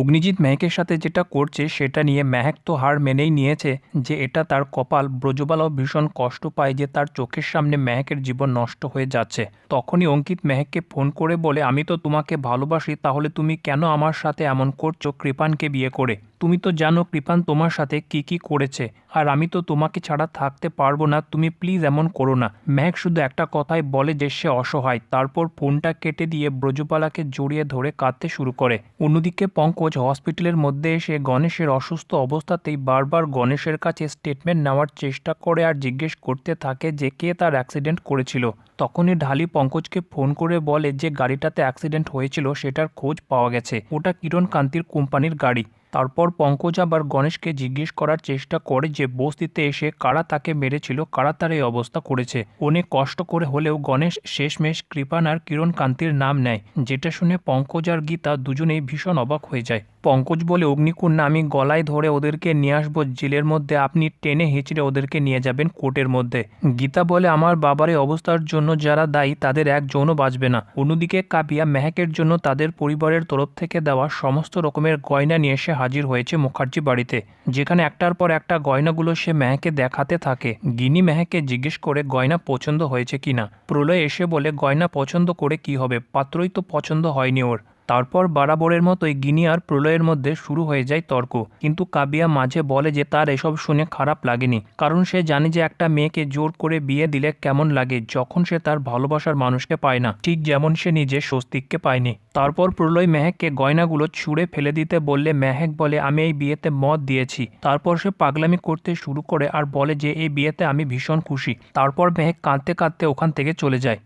অগ্নিজিৎ মেহেকের সাথে যেটা করছে সেটা নিয়ে মেহেক তো হার মেনেই নিয়েছে যে এটা তার কপাল। ব্রজবালাও ভীষণ কষ্ট পায় যে তার চোখের সামনে মেহেকের জীবন নষ্ট হয়ে যাচ্ছে। তখনই অঙ্কিত মেহেককে ফোন করে বলে, আমি তো তোমাকে ভালোবাসি, তাহলে তুমি কেন আমার সাথে এমন করছ? কৃপানকে বিয়ে করে। তুমি তো জানো কৃপান তোমার সাথে কি কি করেছে, আর আমি তো তোমাকে ছাড়া থাকতে পারব না, তুমি প্লিজ এমন করো না। মেহেক শুধু একটা কথাই বলে যে সে অসহায়, তারপর ফোনটা কেটে দিয়ে ব্রজবালাকে জড়িয়ে ধরে কাঁদতে শুরু করে। অন্যদিকে পঙ্কজ হসপিটালের মধ্যে এসে গণেশের অসুস্থ অবস্থাতেই বারবার গণেশের কাছে স্টেটমেন্ট নেওয়ার চেষ্টা করে আর জিজ্ঞেস করতে থাকে যে কে তার অ্যাক্সিডেন্ট করেছিল। তখনই ঢালি পঙ্কজকে ফোন করে বলে যে গাড়িটাতে অ্যাক্সিডেন্ট হয়েছিল, সেটার খোঁজ পাওয়া গেছে। ওটা কিরণ কান্তির কোম্পানির গাড়ি। তারপর পঙ্কজ আবার গণেশকে জিজ্ঞেস করার চেষ্টা করে যে বস্তিতে এসে কারা তাকে মেরেছিল, কারা তার এই অবস্থা করেছে। অনেক কষ্ট করে হলেও গণেশ শেষমেশ কৃপান আর কিরণ কান্তির নাম নেয়, যেটা শুনে পঙ্কজ আর গীতা দুজনেই ভীষণ অবাক হয়ে যায়। পঙ্কজ বলে, অগ্নিকন্যা, আমি গলায় ধরে ওদেরকে নিয়ে আসব, জেলের মধ্যে আপনি টেনে হেঁচড়ে ওদেরকে নিয়ে যাবেন কোর্টের মধ্যে। গীতা বলে, আমার বাবার এই অবস্থার জন্য যারা দায়ী, তাদের একজনও বাঁচবে না। অন্যদিকে কাপিয়া মেহেকের জন্য তাদের পরিবারের তরফ থেকে দেওয়া সমস্ত রকমের গয়না নিয়ে এসে হাজির হয়েছে মুখার্জি বাড়িতে, যেখানে একটার পর একটা গয়নাগুলো সে মেহকে দেখাতে থাকে। গিনি মেহকে জিজ্ঞেস করে, গয়না পছন্দ হয়েছে কিনা? প্রলয় এসে বলে, গয়না পছন্দ করে কি হবে? পাত্রই তো পছন্দ হয়নি ওর। তারপর বরাবরের মতোই গিনি আর প্রলয়ের মধ্যে শুরু হয়ে যায় তর্ক। কিন্তু কাবিয়া মাঝে বলে যে তার এসব শুনে খারাপ লাগেনি, কারণ সে জানে যে একটা মেয়েকে জোর করে বিয়ে দিলে কেমন লাগে যখন সে তার ভালোবাসার মানুষকে পায় না, ঠিক যেমন সে নিজে স্বস্তিককে পায়নি। তারপর প্রলয় মেহেককে গয়নাগুলো ছুঁড়ে ফেলে দিতে বললে, মেহেক বলে, আমি এই বিয়েতে মত দিয়েছি। তারপর সে পাগলামি করতে শুরু করে আর বলে যে, এই বিয়েতে আমি ভীষণ খুশি। তারপর মেহেক কাঁদতে কাঁদতে ওখান থেকে চলে যায়।